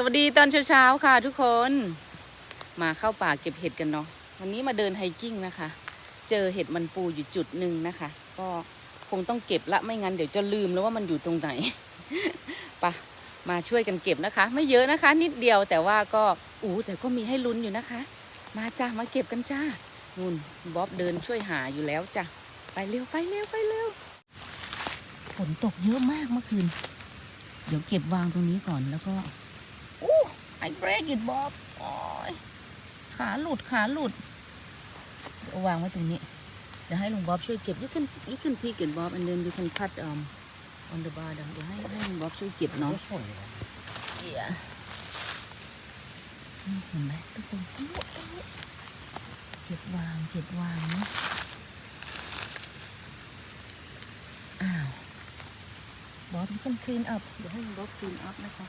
สวัสดีตอนเช้าๆค่ะทุกคน มาเข้าป่าเก็บเห็ดกันเนาะวันนี้มาเดินไฮกิ้งนะคะ เจอเห็ดมันปูอยู่จุดหนึ่งนะคะ ก็คงต้องเก็บละไม่งั้นเดี๋ยวจะลืมแล้วว่ามันอยู่ตรงไหนปะมาช่วยกันเก็บนะคะ ไม่เยอะนะคะ นิดเดียวแต่ว่าก็อู้แต่ก็มีให้ลุ้นอยู่นะคะ มาจ้ามาเก็บกันจ้านุ่นบ๊อบเดินช่วยหาอยู่แล้วจ้ะไปเร็วไปเร็วไปเร็วฝนตกเยอะมากเมื่อคืน เดี๋ยวเก็บวางตรงนี้ก่อนแล้วก็ ไอเบรกอิดบ๊อบโอ้ยขาหลุดขาหลุดเอาวางไว้ตรงนี้ เดี๋ยวให้ลุงบ๊อบช่วยเก็บ you can you can pick it Bob and then you can cut um on the bar เดี๋ยวให้ให้ลุงบ๊อบช่วยเก็บเนาะ This one, you know. Yeah นี่เห็นไหมทุกคนเก็บวางเก็บวางเนาะอ้าวบ๊อบ you can clean up เดี๋ยวให้ลุงบ๊อบ clean up นะคะ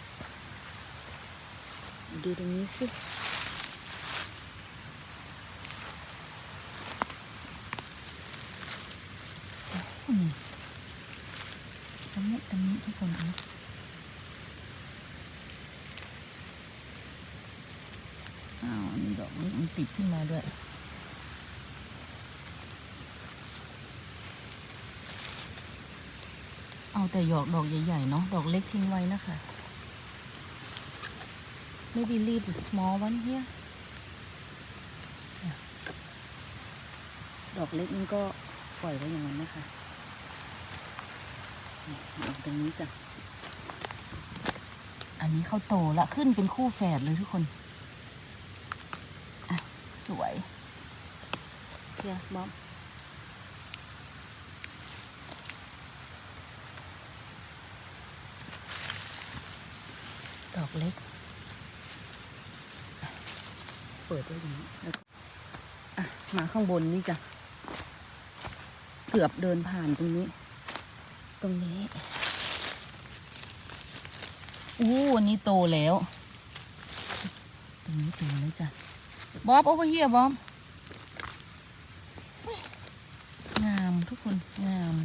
ดูตรงนี้สิตรงนี้ตรงนี้ทุกคนนะอ้าวอันนี้ดอกเล็กมันติดขึ้นมาด้วยเอาแต่หยอกดอกใหญ่ๆเนาะดอกเล็กทิ้งไว้นะคะ maybe leave the small one here เนี่ยดอกเล็กนี่ก็ปล่อยไว้อย่างนั้นนะคะนี่เอาตรงนี้จ้ะ อันนี้เขาโตละขึ้นเป็นคู่แฝดเลยทุกคน อะ สวย yes mom ดอกเล็ก เปิดไว้อย่างนี้แล้วก็อะมาข้างบนนี่จ้ะเกือบเดินผ่านตรงนี้ ตรงนี้อู้วันนี้โตแล้ว ตรงนี้โตแล้วจ้ะบ๊อบโอเวอร์เฮียบ๊อบงามทุกคนงาม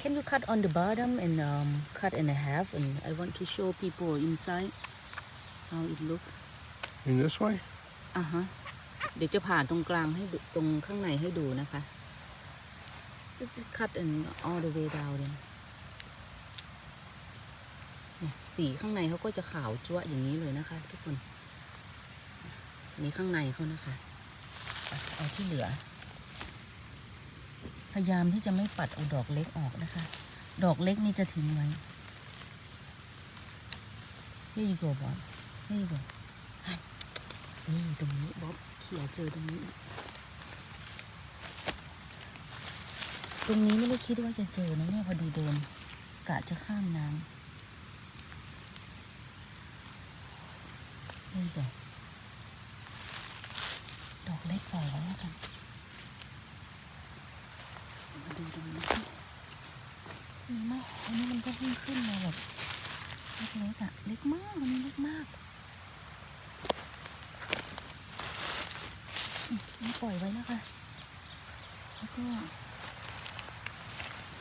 Can you cut on the bottom and um, cut in a half and I want to show people inside how it looks In this way? อะฮะ เดี๋ยวจะผ่าตรงกลางให้ตรงข้างในให้ดูนะคะ just cut and all the way down เลยเนี่ยสีข้างในเขาก็จะขาวจั๊วอย่างนี้เลยนะคะ ทุกคนนนี้ข้างในเขานะคะ เอาที่เหลือ พยายามที่จะไม่ปัดเอาดอกเล็กออกนะคะ ดอกเล็กนี่จะทิ้งไว้ Here you go Bob Here you go นี่ตรงนี้บ๊อบเขี่ยเจอตรงนี้ ตรงนี้ไม่ได้คิดว่าจะเจอนะเนี่ยพอดีเดินกะจะข้ามน้ำนี่จ้ะดอกเล็กปล่อยแล้วกันมาดูตรงนี้สิมีไหมอันนี้มันก็เพิ่งขึ้นมาแบบเล็กๆอะเล็กมากอันนี้เล็กมาก นี่ปล่อยไว้นะคะ แล้วก็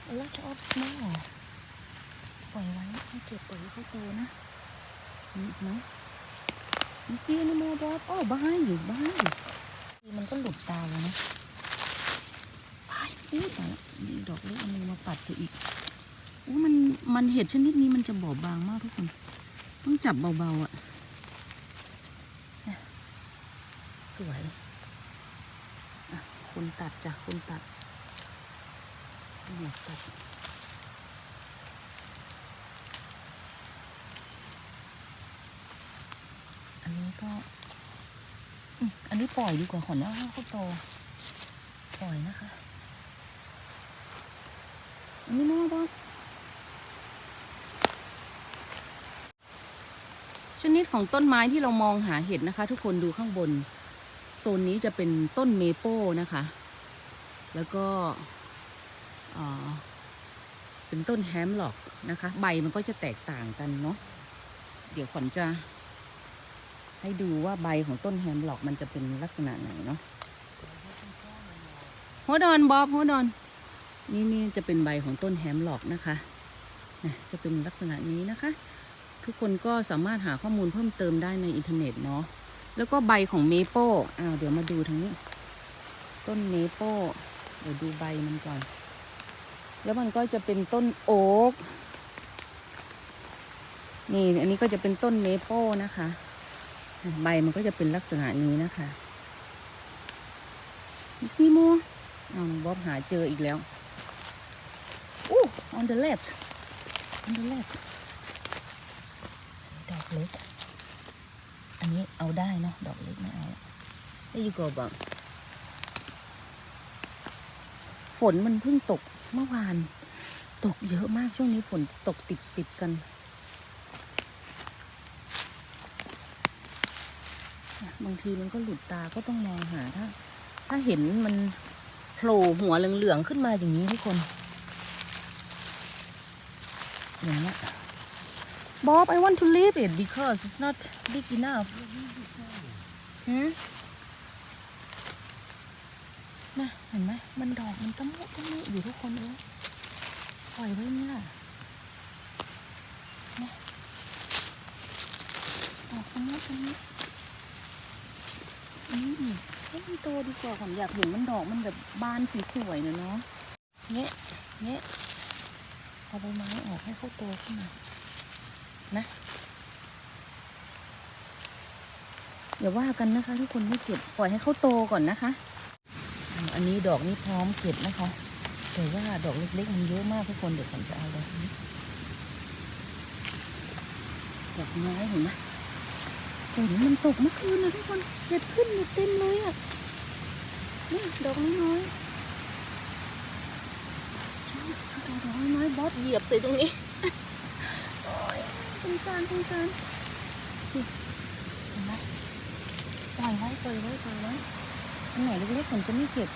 a lot of small ปล่อยไว้ให้เก็บปล่อยให้เขาโตนะนี่เนาะ you see any more Bob oh behind you behind you มันก็หลุดตาแล้วนะไปอู้แต่ละนี่ดอกเล็กเอามือมาปัดเสียอีกอู้มันมันเห็ดชนิดนี้มันจะบอบบางมากทุกคน ต้องจับเบาๆอะ่ะเนี่ยสวยอะ คนตัดจ้ะคนตัดเนี่ยตัดอันนี้ก็อันนี้ปล่อยดีกว่าขอนแล้วให้เขาโตปล่อยนะคะ อันนี้น่ารักชนิดของต้นไม้ที่เรามองหาเห็ดนะคะ ทุกคนดูข้างบน โซนนี้จะเป็นต้นเมโป้นะคะ แล้วก็เป็นต้นแฮมหลอกนะคะ ใบมันก็จะแตกต่างกันเนาะเดี๋ยวขวัญจะ ให้ดูว่าใบของต้นแฮมหลอกมันจะเป็นลักษณะไหนเนาะโฮดอนบอบโฮดอนนี่นี่จะเป็นใบของต้นแฮมหลอกนะคะนะจะเป็นลักษณะนี้นะคะ ทุกคนก็สามารถหาข้อมูลเพิ่มเติมได้ในอินเทอร์เน็ตเนาะ แล้วก็ใบของเมโป้อ้าวเดี๋ยวมาดูทางนี้ ต้นเมโป้เดี๋ยวดูใบมันก่อน แล้วมันก็จะเป็นต้นโอ๊กนี่อันนี้ก็จะเป็นต้นเมโป้นะคะ ใบมันก็จะเป็นลักษณะนี้นะคะมีซีมัวอ้าวบ๊อบหาเจออีกแล้วอู้ on the left on the left ดอกเล็ก นนี้เอาได้เนาะดอกเล็กไม่เอาไอ้ยูโกบอกฝนมันเพิ่งตกเมื่อวาน ตกเยอะมากช่วงนี้ฝนตกติดติดๆกันบางทีมันก็หลุดตาก็ต้องมองหาถ้า ถ้าเห็นมันโผล่หัวเหลืองๆขึ้นมาอย่างนี้ทุกคนอย่างเงี้ย Bob I want to leave it because it's not big enough หืมนะเห็นไหมมันดอกมันตะมุตะมิอยู่ทุกคนเอ้ยปล่อยไว้นี่ยนะดอกตะมุตะมิอืมให้มันโตดีกว่าผมอยากเห็นมันดอกมันแบบบานสวยๆนะเนาะเงี้ยเงี้ยเอาใบไม้ออกให้เขาโตขึ้นมา นะอย่าว่ากันนะคะทุกคนไม่เก็บปล่อยให้เขาโตก่อนนะคะ อันนี้ดอกนี้พร้อมเก็บนะคะ แต่ว่าดอกเล็กๆมันเยอะมากทุกคนเดี๋ยวผมจะเอาดอกนี้ดอกไม้เห็นไหมฝนมันตกเมื่อคืนนะทุกคนเห็ดขึ้นอยู่เต็มเลยอะนี่ดอกน้อยๆดอกน้อยๆบอสเหยียบใส่ตรงนี้ งสารสงสารนี่เห็นไหมปล่อยไว้ปล่อยไว้ปล่อยไว้อันไหนเล็กๆผมจะไม่เก็บ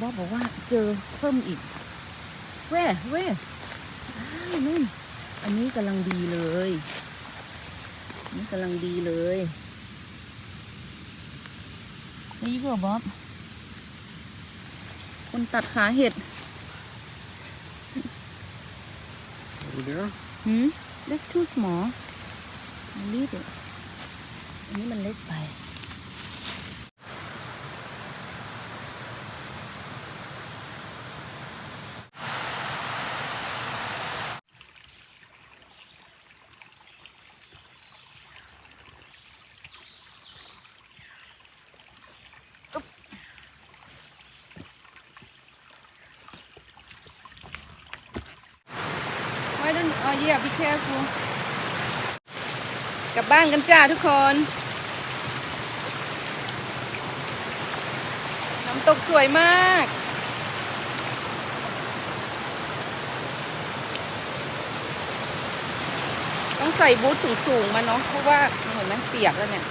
บอสบอกว่าเจอเพิ่มอีก เว้เว้อ้าวนู่อันนี้กำลังดีเลยนี่กำลังดีเลยนี่ก็บ๊อบคนตัดขาเห็ด there? หืม that's too small leave it อันนี้มันเล็กไป don't oh yeah be careful กลับบ้านกันจ้าทุกคน น้ำตกสวยมาก ต้องใส่บูทสูงๆมาเนาะเพราะว่าเห็นไหมเปียกแล้วเนี่ย